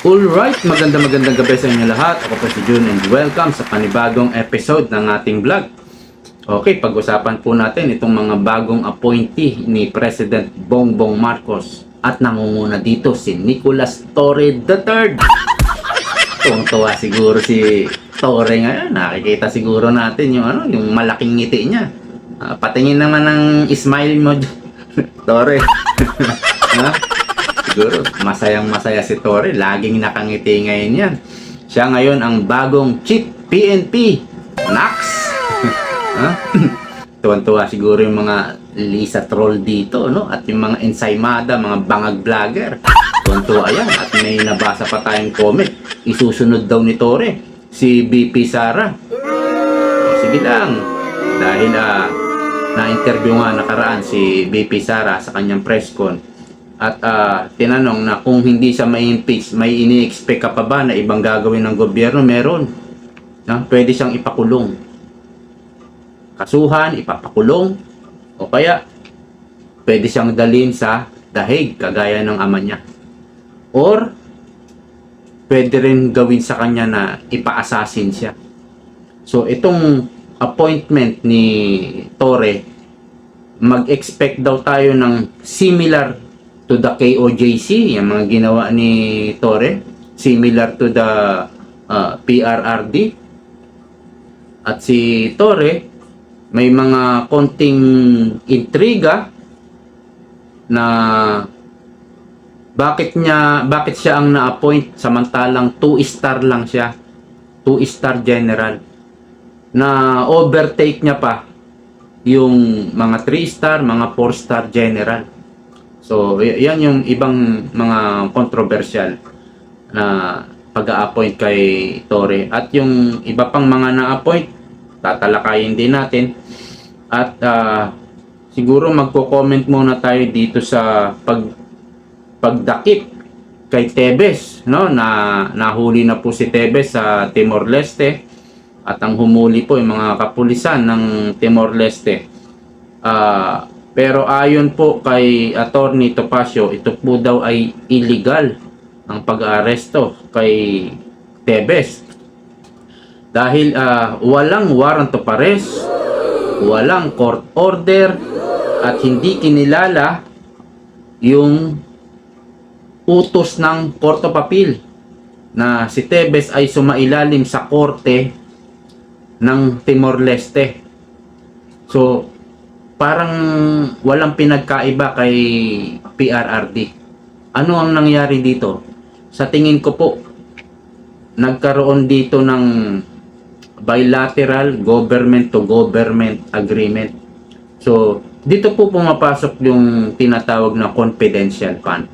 Alright, maganda magandang gabi sa inyo lahat. Ako po si June and welcome sa panibagong episode ng ating vlog. Okay, pag-usapan po natin itong mga bagong appointee ni President Bongbong Marcos at nangunguna dito si Nicolas Torre III. Tuwang-tuwa siguro si Torre ngayon. Nakikita siguro natin yung ano, yung malaking ngiti niya. Ah, patingin naman ng smile mo, Torre. ha? Siguro, masayang masaya si Torre. Laging nakangiti ngayon yan. Siya ngayon ang bagong chief PNP. Nax! Tuwan-tuwa siguro yung mga Lisa Troll dito, no? At yung mga ensaymada, mga bangag vlogger. Tuwan-tuwa yan. At may nabasa pa tayong comment. Isusunod daw ni Torre. Si BP Sara. O, sige lang. Dahil ah, na-interview nga nakaraan si BP Sara sa kanyang press con at ah, tinanong na kung hindi siya may impeach, may ini-expect ka pa ba na ibang gagawin ng gobyerno? Meron. Na, pwede siyang ipakulong. Kasuhan, ipapakulong, o kaya pwede siyang dalhin sa dahig, kagaya ng ama niya. Or, pwede rin gawin sa kanya na ipa-assassin siya. So, itong appointment ni Torre, mag-expect daw tayo ng similar to the KOJC, yung mga ginawa ni Torre, similar to the uh, PRRD. At si Torre, may mga konting intriga na bakit niya bakit siya ang na-appoint samantalang 2 star lang siya 2 star general na overtake niya pa yung mga 3 star, mga 4 star general. So, yan yung ibang mga controversial na pag-a-appoint kay Torre. At yung iba pang mga na-appoint, tatalakayin din natin. At ah, siguro magko-comment muna tayo dito sa pag pagdakip kay Tebes, no? Na nahuli na po si Tebes sa Timor Leste at ang humuli po yung mga kapulisan ng Timor Leste. Ah, pero ayon po kay Attorney Topacio, ito po daw ay illegal ang pag-aaresto kay Tebes. Dahil ah, walang warrant of arrest, walang court order, at hindi kinilala yung utos ng Court of Appeal na si Tebes ay sumailalim sa korte ng Timor Leste. So, parang walang pinagkaiba kay PRRD. Ano ang nangyari dito? Sa tingin ko po, nagkaroon dito ng bilateral government to government agreement. So, dito po pumapasok yung tinatawag na confidential fund.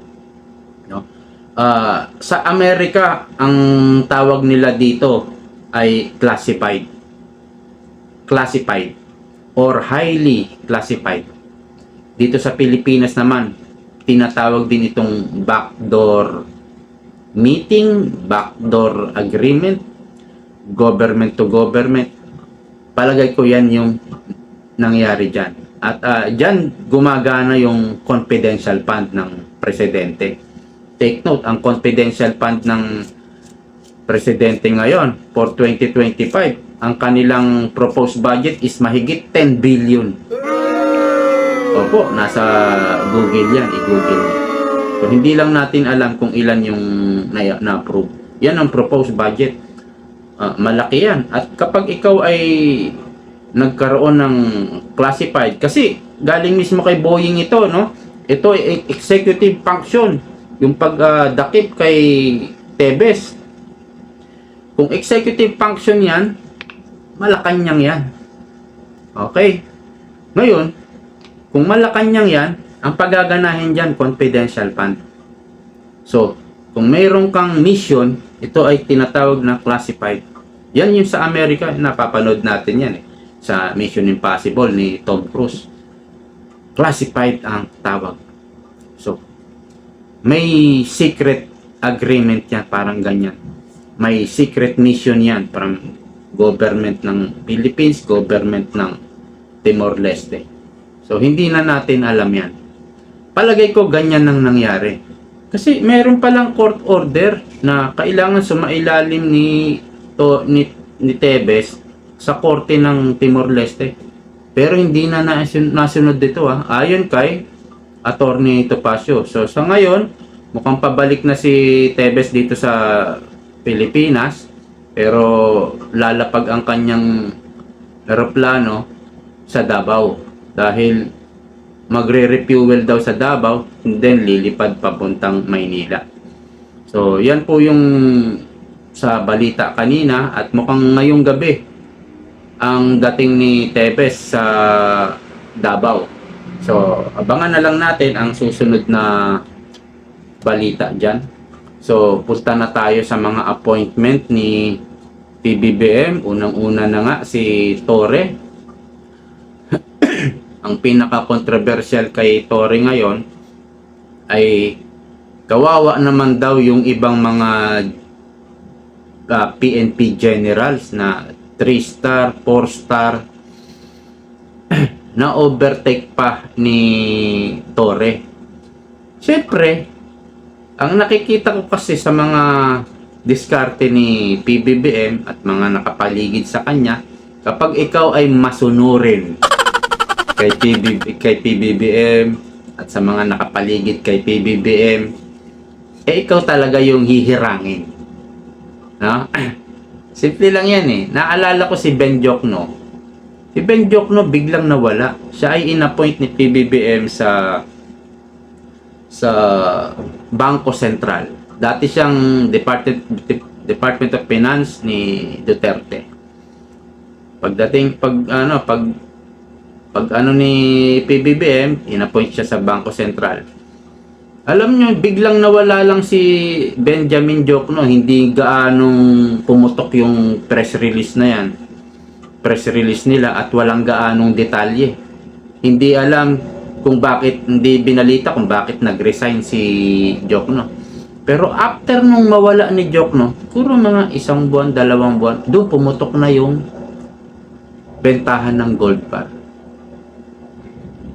No? Ah, sa Amerika, ang tawag nila dito ay classified classified or highly classified. Dito sa Pilipinas naman, tinatawag din itong backdoor meeting, backdoor agreement, government to government. Palagay ko yan yung nangyari dyan. At ah, dyan gumagana yung confidential fund ng presidente. Take note, ang confidential fund ng presidente ngayon for 2025 ang kanilang proposed budget is mahigit 10 billion. Opo, nasa Google yan, i-Google. So, hindi lang natin alam kung ilan yung na- na-approve. Yan ang proposed budget. Ah, malaki yan. At kapag ikaw ay nagkaroon ng classified, kasi galing mismo kay Boeing ito, no? Ito ay executive function. Yung pagdakip kay Tebes. Kung executive function yan, Malacanang yan. Okay. Ngayon, kung Malacanang yan, ang pagaganahin dyan, confidential fund. So, kung mayroon kang mission, ito ay tinatawag na classified. Yan yung sa Amerika, napapanood natin yan eh. Sa Mission Impossible ni Tom Cruise. Classified ang tawag. So, may secret agreement yan, parang ganyan. May secret mission yan, parang government ng Philippines, government ng Timor Leste. So, hindi na natin alam yan. Palagay ko ganyan nang nangyari. Kasi meron palang court order na kailangan sumailalim ni to ni, ni Tebes sa korte ng Timor Leste. Pero hindi na nasun- nasunod dito ah. Ayon kay Attorney Topacio. So sa ngayon, mukhang pabalik na si Tebes dito sa Pilipinas. Pero lalapag ang kanyang eroplano sa Davao. Dahil magre-refuel daw sa Davao and then lilipad papuntang Maynila. So, yan po yung sa balita kanina at mukhang ngayong gabi ang dating ni Tebes sa Davao. So, abangan na lang natin ang susunod na balita dyan. So, punta na tayo sa mga appointment ni PBBM. Unang-una na nga si Torre. ang pinaka-controversial kay Torre ngayon ay kawawa naman daw yung ibang mga ah, PNP generals na 3 star, 4 star na overtake pa ni Torre. Siyempre, ang nakikita ko kasi sa mga diskarte ni PBBM at mga nakapaligid sa kanya, kapag ikaw ay masunurin kay, PBB, kay PBBM at sa mga nakapaligid kay PBBM, eh ikaw talaga yung hihirangin. No? Simple lang yan eh. Naalala ko si Ben Jokno. Si Ben Jokno biglang nawala. Siya ay inappoint ni PBBM sa sa Bangko Sentral. Dati siyang Department Department of Finance ni Duterte. Pagdating pag ano pag pag ano ni PBBM, inappoint siya sa Bangko Sentral. Alam nyo, biglang nawala lang si Benjamin Jokno. Hindi gaanong pumutok yung press release na yan. Press release nila at walang gaanong detalye. Hindi alam kung bakit, hindi binalita kung bakit nag-resign si Jokno. Pero after nung mawala ni Jokno, puro mga isang buwan, dalawang buwan, doon pumutok na yung bentahan ng gold bar.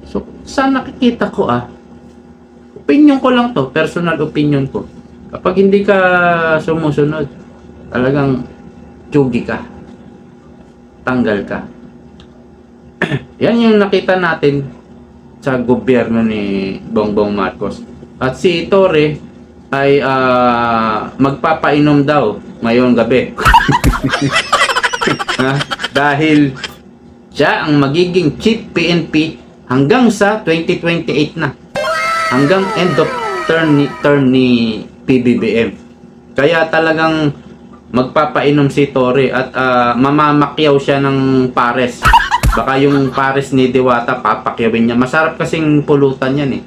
So, sa nakikita ko ah, opinion ko lang to, personal opinion ko. Kapag hindi ka sumusunod, talagang tsugi ka. Tanggal ka. Yan yung nakita natin sa gobyerno ni Bongbong Marcos. At si Torre ay ah, magpapainom daw ngayong gabi. Ha? Dahil siya ang magiging chief PNP hanggang sa 2028 na hanggang end of term ni, term ni PBBM. Kaya talagang magpapainom si Torre at ah, mamamakyaw siya ng pares. Baka yung pares ni Diwata papakyawin niya. Masarap kasing pulutan yan eh.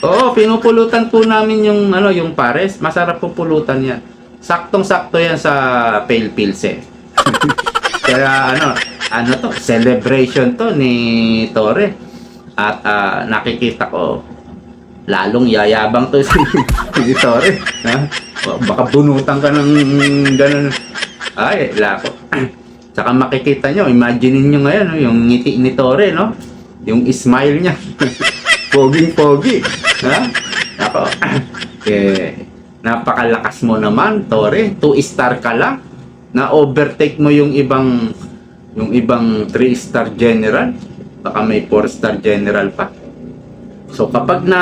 Oo, pinupulutan po namin yung ano, yung pares. Masarap po pulutan yan. Saktong-sakto yan sa pale pills eh. Kaya ano, ano to, celebration to ni Torre. At ah, nakikita ko, lalong yayabang to si, si Torre. Ha? O, Baka bunutan ka ng ganun. Ay, lako. Tsaka makikita nyo, imagine nyo ngayon, yung ngiti ni Torre, no? Yung smile niya. Poging-pogi. Ha? Ako, eh, napakalakas mo naman, Torre. Two star ka lang. Na-overtake mo yung ibang yung ibang 3 star general. Baka may 4 star general pa. So kapag na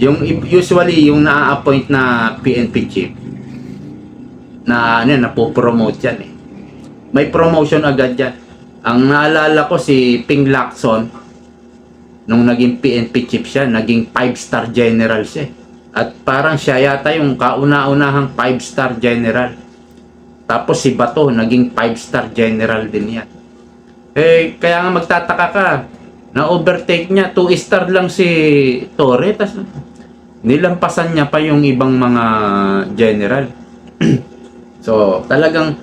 yung usually yung na-appoint na PNP chief na ano yan, napopromote yan eh. May promotion agad yan. Ang naalala ko si Ping Lacson nung naging PNP chief siya, naging 5 star general siya. At parang siya yata yung kauna-unahang 5 star general. Tapos si Bato, naging 5 star general din yan. Eh, kaya nga magtataka ka, na overtake niya, 2 star lang si Torre, tas nilampasan niya pa yung ibang mga general. so, talagang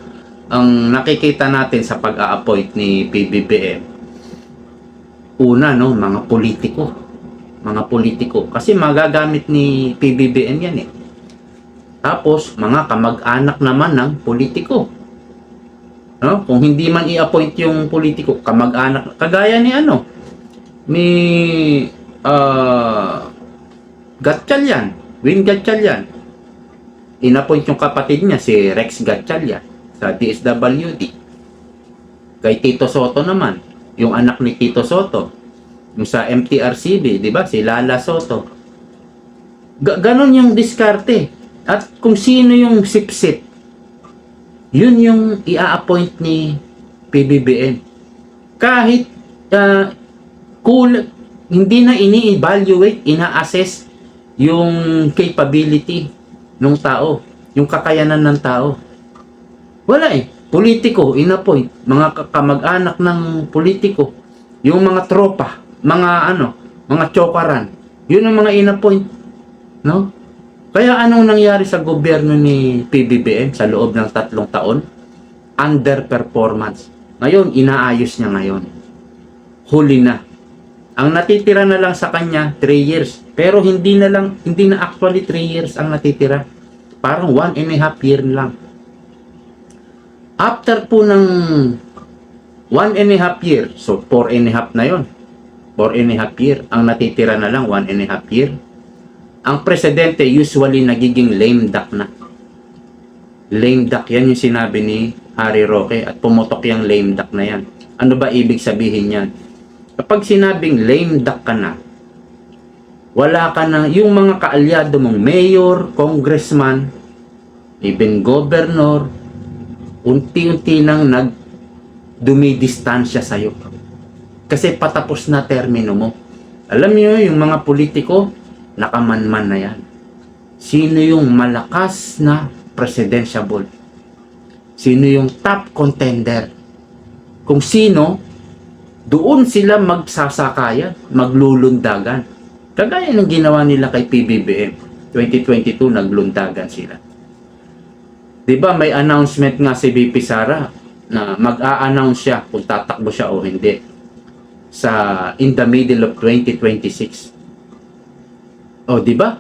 ang nakikita natin sa pag-a-appoint ni PBBM, una, no, mga politiko. Mga politiko. Kasi magagamit ni PBBM yan eh. Tapos, mga kamag-anak naman ng politiko. No? Kung hindi man i-appoint yung politiko, kamag-anak, kagaya ni ano, ni ah Gatchalian, Win Gatchalian. Inappoint yung kapatid niya, si Rex Gatchalian, sa DSWD. Kay Tito Soto naman, yung anak ni Tito Soto, yung sa MTRCB, di ba? Si Lala Soto. Ga- ganon yung diskarte. At kung sino yung sipsip, yun yung i-appoint ni PBBM. Kahit uh, cool, hindi na ini-evaluate, ina-assess yung capability ng tao, yung kakayanan ng tao. Wala eh. Politiko, in-appoint. Mga ka- kamag-anak ng politiko. Yung mga tropa, mga ano, mga chokaran. Yun ang mga in-appoint. No? Kaya anong nangyari sa gobyerno ni PBBM sa loob ng tatlong taon? Underperformance. Ngayon, inaayos niya ngayon. Huli na. Ang natitira na lang sa kanya, 3 years. Pero hindi na lang, hindi na actually 3 years ang natitira. Parang 1 and a half year lang. After po ng 1 and a half year, so 4 and a half na yon. 4 and a half year. Ang natitira na lang, 1 and a half year ang presidente usually nagiging lame duck na. Lame duck, yan yung sinabi ni Harry Roque at pumutok yung lame duck na yan. Ano ba ibig sabihin yan? Kapag sinabing lame duck ka na, wala ka na, yung mga kaalyado mong mayor, congressman, even governor, unti-unti nang nag dumidistansya sa'yo. Kasi patapos na termino mo. Alam niyo yung mga politiko, nakamanman na yan. Sino yung malakas na presidentiable? Sino yung top contender? Kung sino, doon sila magsasakayan, maglulundagan. Kagaya ng ginawa nila kay PBBM. 2022, naglundagan sila. 'Di ba may announcement nga si BP Sara na mag-a-announce siya kung tatakbo siya o hindi sa in the middle of 2026. Oh, di ba?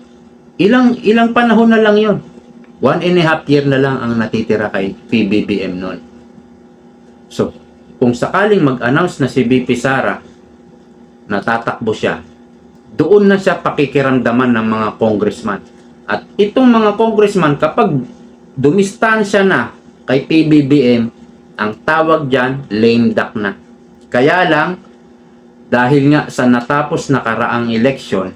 Ilang ilang panahon na lang 'yon. One and a half year na lang ang natitira kay PBBM noon. So, kung sakaling mag-announce na si BP Sara na tatakbo siya, doon na siya pakikiramdaman ng mga congressman. At itong mga congressman, kapag dumistansya na kay PBBM, ang tawag dyan, lame duck na. Kaya lang, dahil nga sa natapos na karaang election,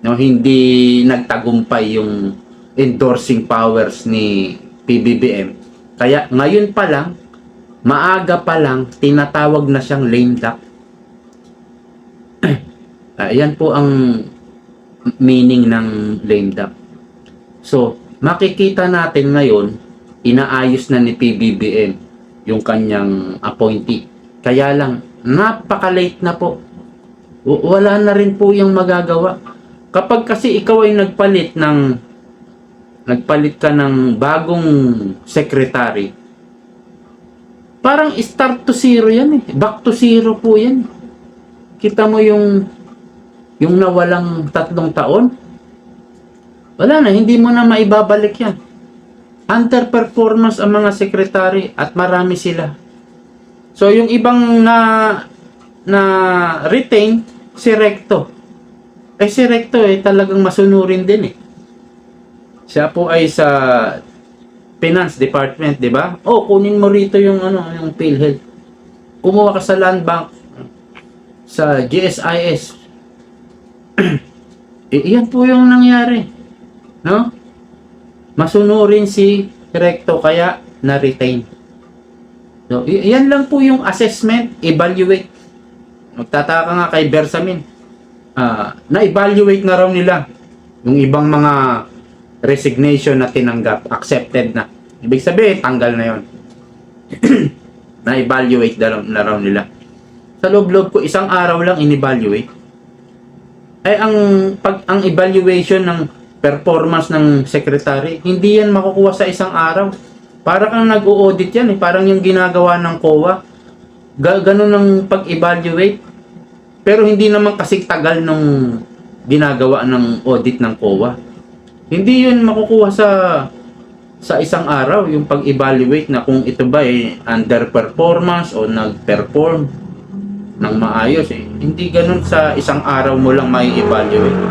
no, hindi nagtagumpay yung endorsing powers ni PBBM. Kaya ngayon pa lang, maaga pa lang, tinatawag na siyang lame duck. Ayan po ang meaning ng lame duck. So, makikita natin ngayon, inaayos na ni PBBM yung kanyang appointee. Kaya lang, napaka-late na po. Wala na rin po yung magagawa. Kapag kasi ikaw ay nagpalit ng nagpalit ka ng bagong secretary, parang start to zero yan eh. Back to zero po yan. Kita mo yung yung nawalang tatlong taon, wala na, hindi mo na maibabalik yan. Underperformance ang mga sekretary at marami sila. So yung ibang na na retain si Recto. Eh si Recto eh talagang masunurin din eh. Siya po ay sa Finance Department, 'di ba? Oh, kunin mo rito yung ano, yung PhilHealth. Kumuha ka sa Land Bank sa GSIS. eh, iyan po yung nangyari. No? Masunurin si Recto kaya na-retain. So, yan lang po yung assessment, evaluate. Magtataka nga kay Bersamin. Ah, na-evaluate na raw nila yung ibang mga resignation na tinanggap, accepted na. Ibig sabihin, tanggal na yon. na-evaluate na, raw- na raw nila. Sa loob-loob ko, isang araw lang in-evaluate. Ay, ang, pag, ang evaluation ng performance ng secretary, hindi yan makukuha sa isang araw. Para kang nag-audit yan eh. Parang yung ginagawa ng COA. Ga ganun ang pag-evaluate. Pero hindi naman kasi tagal nung ginagawa ng audit ng COA. Hindi yun makukuha sa sa isang araw yung pag-evaluate na kung ito ba ay underperformance o nag-perform ng maayos eh. Hindi ganun sa isang araw mo lang mai-evaluate.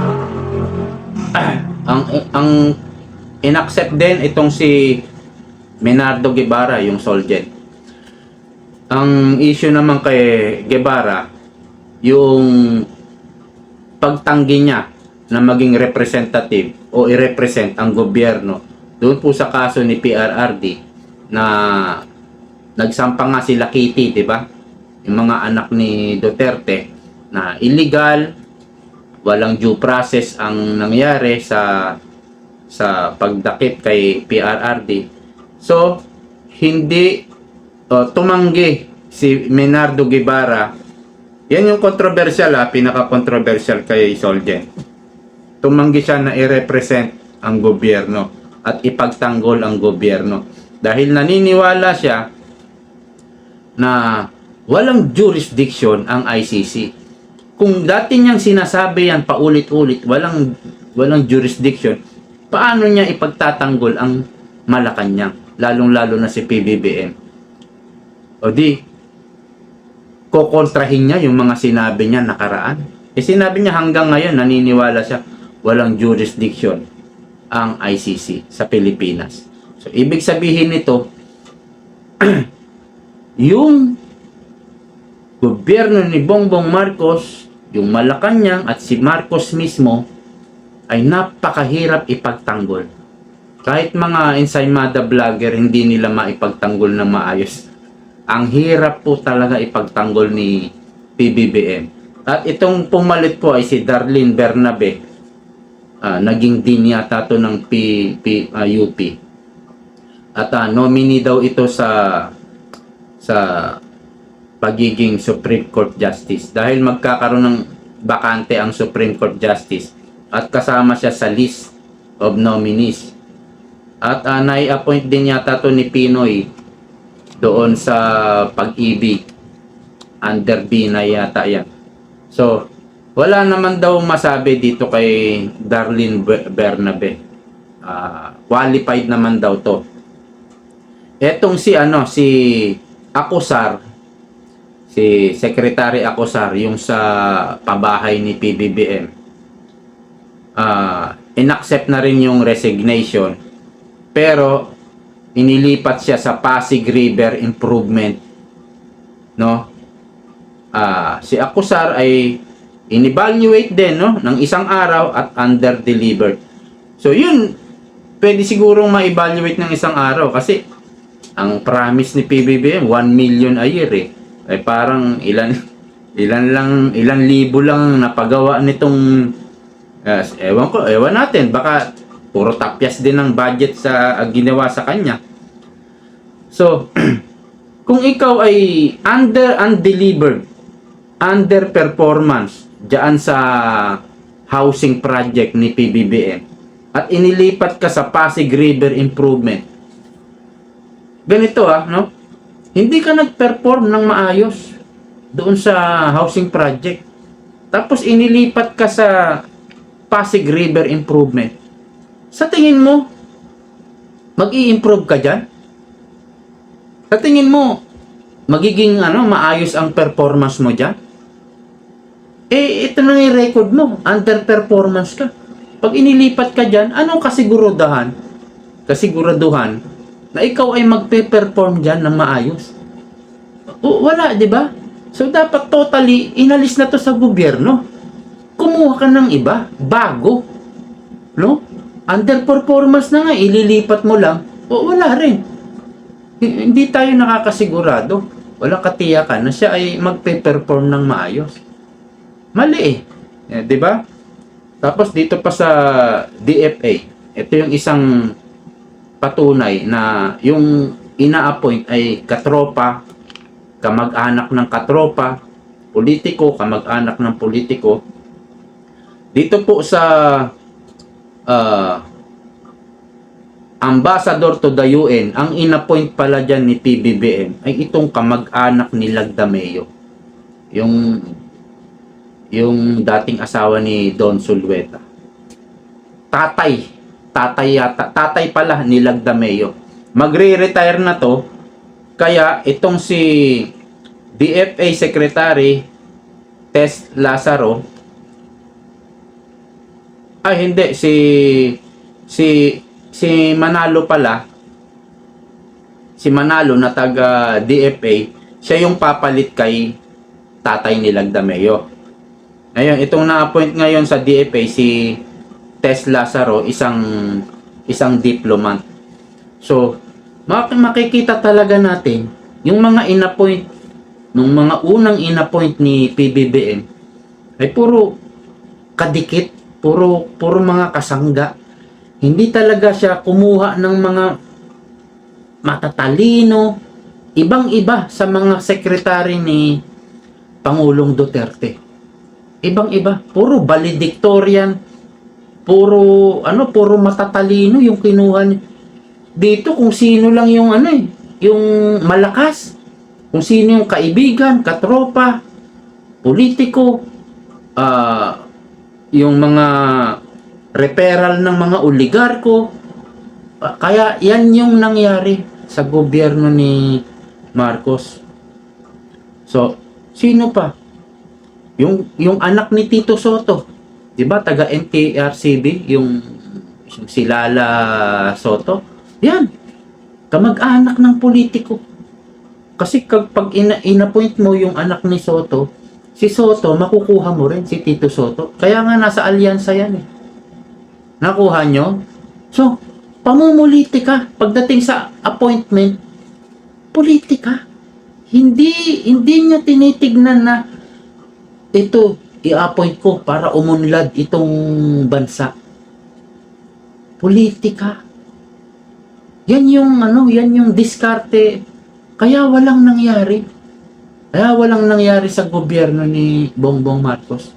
Ang ang inaccept din itong si Menardo Guevara, yung Soljet. Ang issue naman kay Guevara, yung pagtanggi niya na maging representative o i-represent ang gobyerno doon po sa kaso ni PRRD na nagsampa nga sila Kitty, di ba? Yung mga anak ni Duterte na illegal, walang due process ang nangyari sa sa pagdakip kay PRRD. So, hindi uh, tumanggi si Menardo Guevara. Yan yung controversial ha, pinaka-controversial kay Soljen. Tumanggi siya na i-represent ang gobyerno at ipagtanggol ang gobyerno. Dahil naniniwala siya na walang jurisdiction ang ICC. Kung dati niyang sinasabi yan paulit-ulit, walang walang jurisdiction, paano niya ipagtatanggol ang Malacanang, lalong-lalo na si PBBM? O di, kokontrahin niya yung mga sinabi niya nakaraan. Eh sinabi niya hanggang ngayon, naniniwala siya, walang jurisdiction ang ICC sa Pilipinas. So, ibig sabihin nito, yung gobyerno ni Bongbong Marcos, yung Malacanang at si Marcos mismo ay napakahirap ipagtanggol. Kahit mga ensaymada vlogger, hindi nila maipagtanggol na maayos. Ang hirap po talaga ipagtanggol ni PBBM. At itong pumalit po ay si Darlene Bernabe. Ah, naging din yata to ng P, P, ah, UP. At ah, nominee daw ito sa sa pagiging Supreme Court Justice dahil magkakaroon ng bakante ang Supreme Court Justice at kasama siya sa list of nominees. At uh, nai-appoint din yata to ni Pinoy doon sa pag-ibig under B na yata yan. So, wala naman daw masabi dito kay Darlene Be- Bernabe. Ah, qualified naman daw to. Etong si ano, si Akusar, si Secretary Akusar, yung sa pabahay ni PBBM, ah inaccept na rin yung resignation, pero inilipat siya sa Pasig River Improvement, no? Ah, si Akusar ay inevaluate din, no, ng isang araw at under-delivered. So, yun, pwede sigurong ma-evaluate ng isang araw kasi ang promise ni PBBM 1 million a year eh. Ay parang ilan ilan lang ilan libo lang napagawa nitong uh, ewan ko, ewan natin baka puro tapyas din ang budget sa uh, ginawa sa kanya. So, kung ikaw ay under undelivered, under performance diyan sa housing project ni PBBM at inilipat ka sa Pasig River Improvement ganito ah, no? Hindi ka nag-perform ng maayos doon sa housing project. Tapos inilipat ka sa Pasig River Improvement. Sa tingin mo, mag improve ka dyan? Sa tingin mo, magiging ano, maayos ang performance mo dyan? Eh, ito na yung record mo. Underperformance ka. Pag inilipat ka dyan, anong kasiguraduhan? Kasiguraduhan na ikaw ay magpe-perform dyan ng maayos. O, wala, di ba? So, dapat totally, inalis na to sa gobyerno. Kumuha ka ng iba, bago. No? Underperformance na nga, ililipat mo lang. O, wala rin. Hindi tayo nakakasigurado. Walang katiyakan na siya ay magpe-perform ng maayos. Mali eh. eh di ba? Tapos dito pa sa DFA, ito yung isang patunay na yung ina-appoint ay katropa, kamag-anak ng katropa, politiko, kamag-anak ng politiko. Dito po sa uh, ambassador to the UN, ang inappoint pala dyan ni PBBM ay itong kamag-anak ni Lagdameo. Yung yung dating asawa ni Don Sulweta. Tatay tatay yata, tatay pala ni Lagdameo. Magre-retire na to, kaya itong si DFA Secretary Tess Lazaro Ay, hindi. Si, si, si Manalo pala, si Manalo na taga DFA, siya yung papalit kay tatay ni Lagdameo. Ngayon, itong na-appoint ngayon sa DFA, si Tess Lazaro, isang, isang diplomat. So, mak- makikita talaga natin, yung mga inappoint, nung mga unang inappoint ni PBBM, ay puro kadikit, puro, puro mga kasangga. Hindi talaga siya kumuha ng mga matatalino, ibang-iba sa mga sekretary ni Pangulong Duterte. Ibang-iba, puro valedictorian, puro ano, puro matatalino yung kinuha niya. Dito kung sino lang yung ano eh, yung malakas, kung sino yung kaibigan, katropa, politiko, ah yung mga referral ng mga oligarko. Ah, Kaya yan yung nangyari sa gobyerno ni Marcos. So, sino pa? Yung yung anak ni Tito Soto, 'di ba? Taga NKRCB, yung si Lala Soto. Yan. Kamag-anak ng politiko. Kasi kapag ina inappoint mo yung anak ni Soto, si Soto makukuha mo rin si Tito Soto. Kaya nga nasa alyansa yan eh. Nakuha nyo? So, pamumulitika pagdating sa appointment, politika. Hindi hindi niya tinitignan na ito i-appoint ko para umunlad itong bansa. Politika. Yan yung ano, yan yung diskarte. Kaya walang nangyari. Kaya walang nangyari sa gobyerno ni Bongbong Marcos.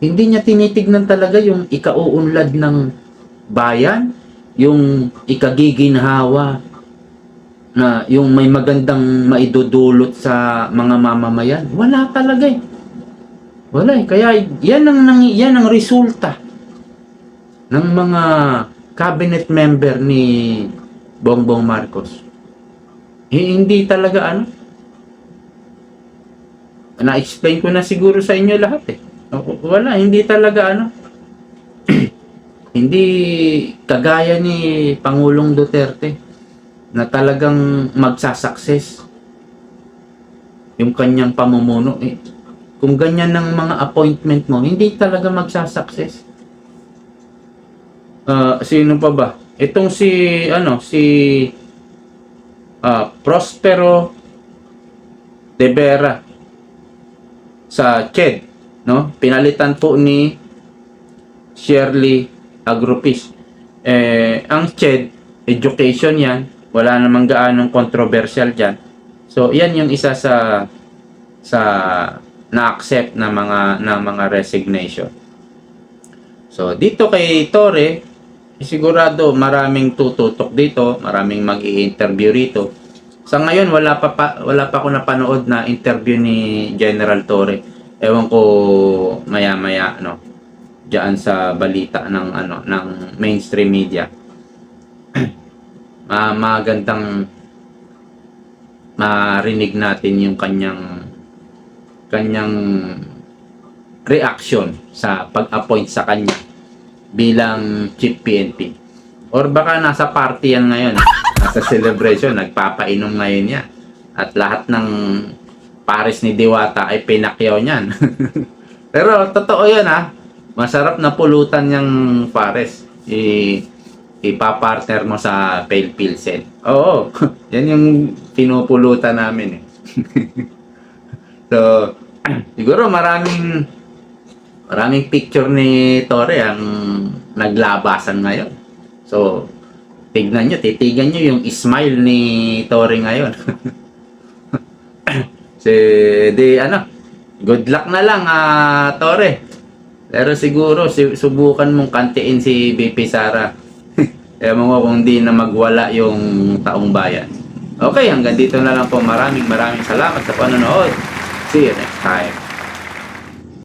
Hindi niya tinitignan talaga yung ikauunlad ng bayan, yung ikagiginhawa na yung may magandang maidudulot sa mga mamamayan. Wala talaga eh. Wala eh. Kaya yan ang, nang, yan ang resulta ng mga cabinet member ni Bongbong Marcos. Eh, hindi talaga ano. Na-explain ko na siguro sa inyo lahat eh. Wala, hindi talaga ano. hindi kagaya ni Pangulong Duterte na talagang magsasucess yung kanyang pamumuno eh. Kung ganyan ng mga appointment mo, hindi talaga magsasucess. Ah, sino pa ba? Itong si ano, si ah, Prospero de Vera sa CHED, no? Pinalitan po ni Shirley Agrupis. Eh, ang CHED, education yan, wala namang gaanong controversial dyan. So, yan yung isa sa sa na-accept na mga na mga resignation. So, dito kay Tore, sigurado maraming tututok dito, maraming mag-i-interview rito. Sa ngayon wala pa, pa wala pa ako napanood na interview ni General Torre. Ewan ko maya-maya no. Diyan sa balita ng ano ng mainstream media. Ma magandang marinig natin yung kanyang kanyang reaction sa pag-appoint sa kanya bilang chief PNP. Or baka nasa party yan ngayon. Nasa celebration, nagpapainom ngayon yan. At lahat ng pares ni Diwata ay pinakyaw niyan. Pero totoo yan ha. Masarap na pulutan yung pares. I ipapartner mo sa pale pilsen. Oo. yan yung pinupulutan namin eh. so, siguro maraming maraming picture ni Tore ang naglabasan ngayon. So, tignan nyo, titigan nyo yung smile ni Tore ngayon. si, di ano, good luck na lang, ah, Tore. Pero siguro, si, subukan mong kantiin si BP Sara. Ewan ko kung di na magwala yung taong bayan. Okay, hanggang dito na lang po. Maraming maraming salamat sa panonood. See you next time.